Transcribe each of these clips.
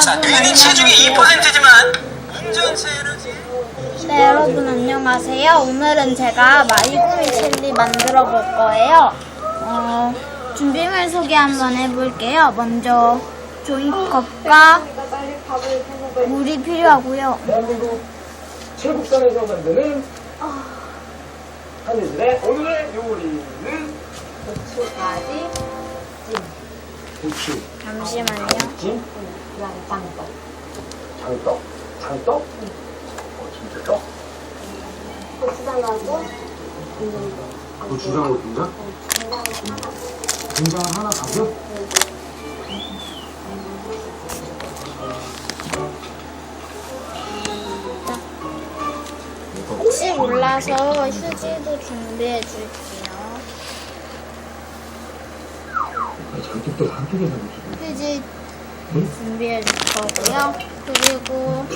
자, 여러분 능이 체중의 안녕하세요. 2%지만 운전체 에너지 네 여러분 안녕하세요. 오늘은 제가 마이구미 젤리 만들어 볼 거예요. 어, 준비물 소개 한번 해볼게요. 먼저 종이컵과 물이 필요하고요. 최국산에서 만드는 한예진의 오늘의 요리는 고추가지, 고추, 잠시만요. 찜, 그다음에 장떡. 장떡, 장떡, 어, 진짜 떡? 고추장하고 고추장으로 된장? 된장 하나 가격? 혹시 몰라서 휴지도 준비해 줄게요. 장떡도 한쪽에 담으시고 휴지 준비해 줄 거고요. 그리고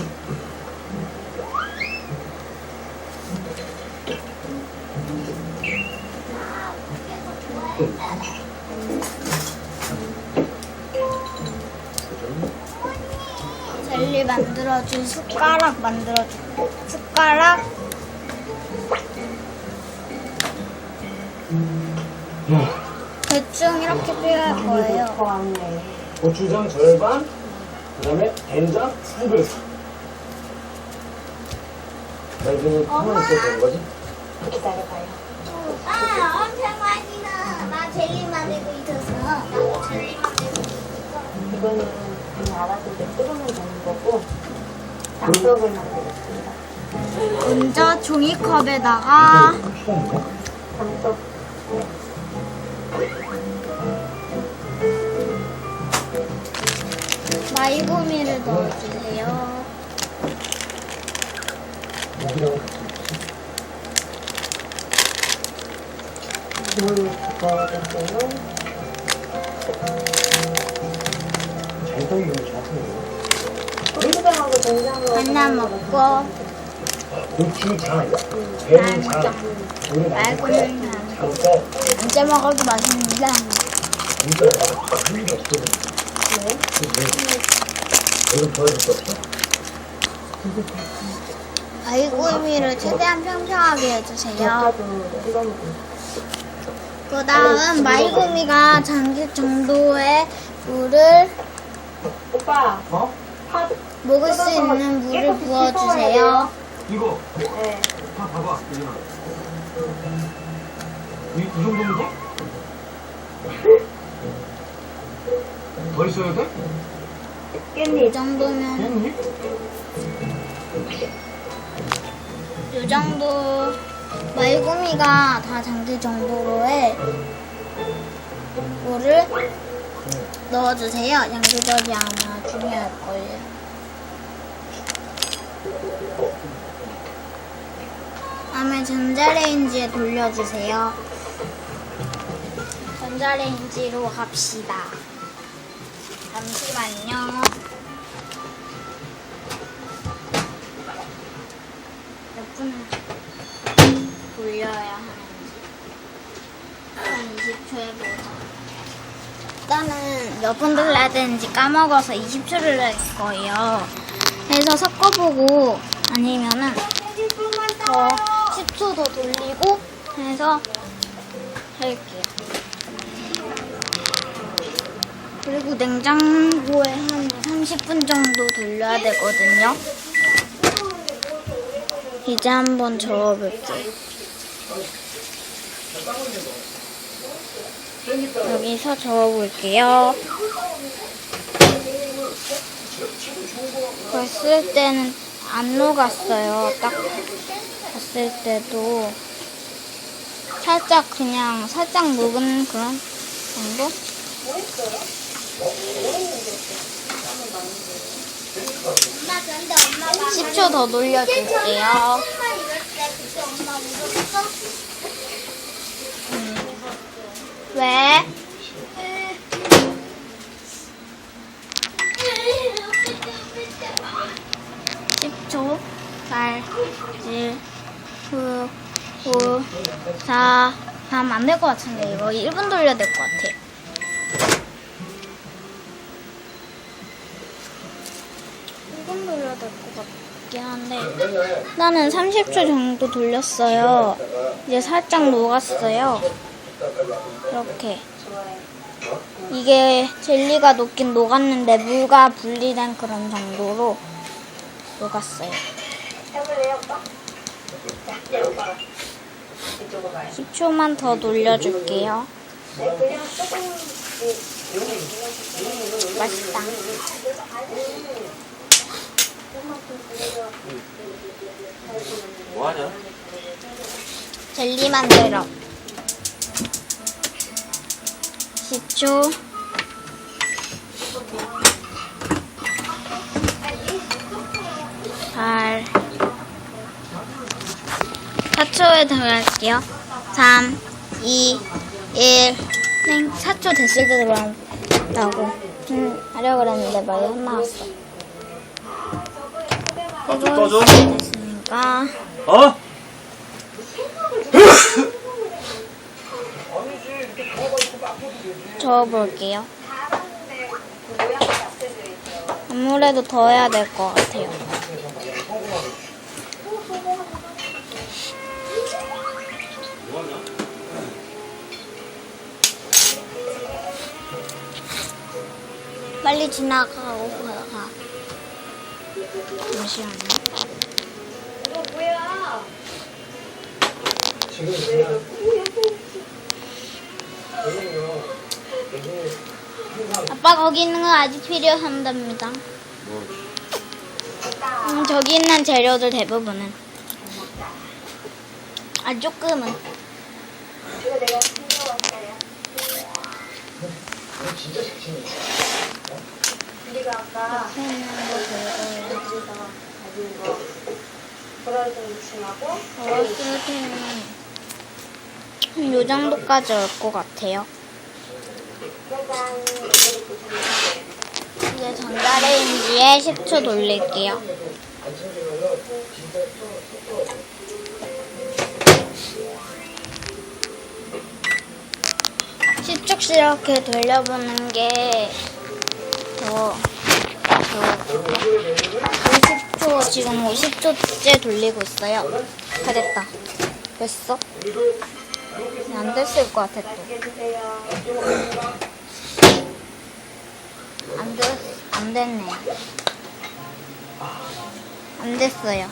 젤리 만들어줄 숟가락 만들어줄 숟가락 야, 대충 이렇게 필요할 거예요. 고추장 절반, 그 다음에 된장 한 그릇 나 이제 가만히 있어도 되는 거지? 기다려봐요. 아, 엄청 많이 나. 나 젤리 만들고 있어서. 나 젤리 만들고 있어. 이거는 그냥 알아서 이제 끓으면 되는 거고, 장떡을 만들겠습니다. 먼저 종이컵에다가 처음 마이구미를 넣어주세요. 고추장하고. 하나 먹고. 고추장, 된장, 우리 마이구미는 장떡, 언제 먹어도 맛있는데. 진짜. 이건 수. 마이구미를 최대한 평평하게 해주세요. 그 다음 마이구미가 잠길 정도의 물을 오빠, 어? 팥. 먹을 수 있는 물을 부어주세요. 이거 네. 다 봐봐, 이 정도면 돼? 더 있어야 돼? 이 깻잎. 정도면 됐니? 이 정도 마이구미가 다 잠길 정도로의 물을 넣어주세요. 양 조절이 아마 중요할 거예요. 다음에 전자레인지에 돌려주세요. 전자레인지로 갑시다. 잠시만요. 몇 분을 돌려야 하는지. 한 20초에 보자 일단은 몇 분 돌려야 되는지 까먹어서 20초를 할 거예요. 그래서 섞어보고 아니면은 더 10초 더 돌리고 해서 할게요 그리고 냉장고에 한 30분 정도 돌려야 되거든요 이제 한번 저어볼게요. 여기서 저어볼게요. 봤을 때는 안 녹았어요. 딱 봤을 때도 살짝 그냥 살짝 녹은 그런 정도? 10초 더 돌려줄게요. 음. 왜? (10초) (8) (7) (9) (5) (4) (3) 안될 것 같은데 이거 1분 돌려야 될 것 같아 조금 돌려야 될 것 같긴 한데 나는 30초 정도 돌렸어요. 이제 살짝 녹았어요. 이렇게 이게 젤리가 녹긴 녹았는데 물과 분리된 그런 정도로 녹았어요. 해볼래요, 오빠? 자, 네, 오빠가. 이쪽으로 가요. 10초만 더 돌려줄게요. 맛있다. 뭐하냐? 젤리 만들어. 10초. 발. 4초에 들어갈게요. 3, 2, 1. 땡. 4초 됐을 때 들어간다고. 음, 하려고 그랬는데 말이 안 나왔어. 좀 꺼줘. 됐으니까. 어? 저어볼게요. 아무래도 더 해야 될 것 같아요. 빨리 지나가고 가. 잠시만요. 이거 뭐야? 아빠 거기 있는 거 아직 필요한답니다. 음, 저기 있는 재료들 대부분은. 아, 조금은. 진짜. 우리가 아까 옆에 있는 거 가진 거. 때는 한요 정도까지 올 것 같아요. 이제 전자레인지에 10초 돌릴게요. 십쪽씩 이렇게 돌려보는 게 더, 더 50초, 지금 50초째 돌리고 있어요. 다 됐다. 됐어? 안 됐을 것 같아, 또. 안 됐, 안 됐네. 안 됐어요.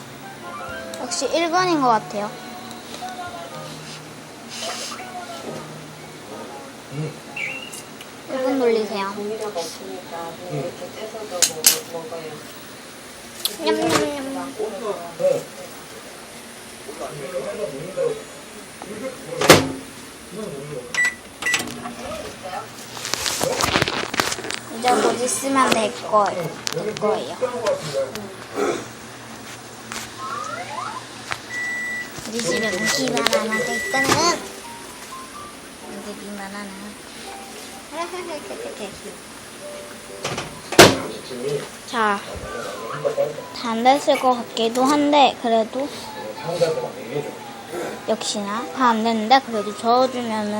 역시 1번인 것 같아요. 일 1분 돌리세요. 종이라가 없으니까 그냥 이렇게 떼서도 먹- 먹어요. 냠냠냠. 네. 이제 곧 있으면 될 거예요. 될 거예요. 우리 집에 모기만 하나 더 있다는 모기만 하나. 자, 다 안 됐을 것 같기도 한데 그래도. 역시나 다 안 됐는데 그래도 저어주면은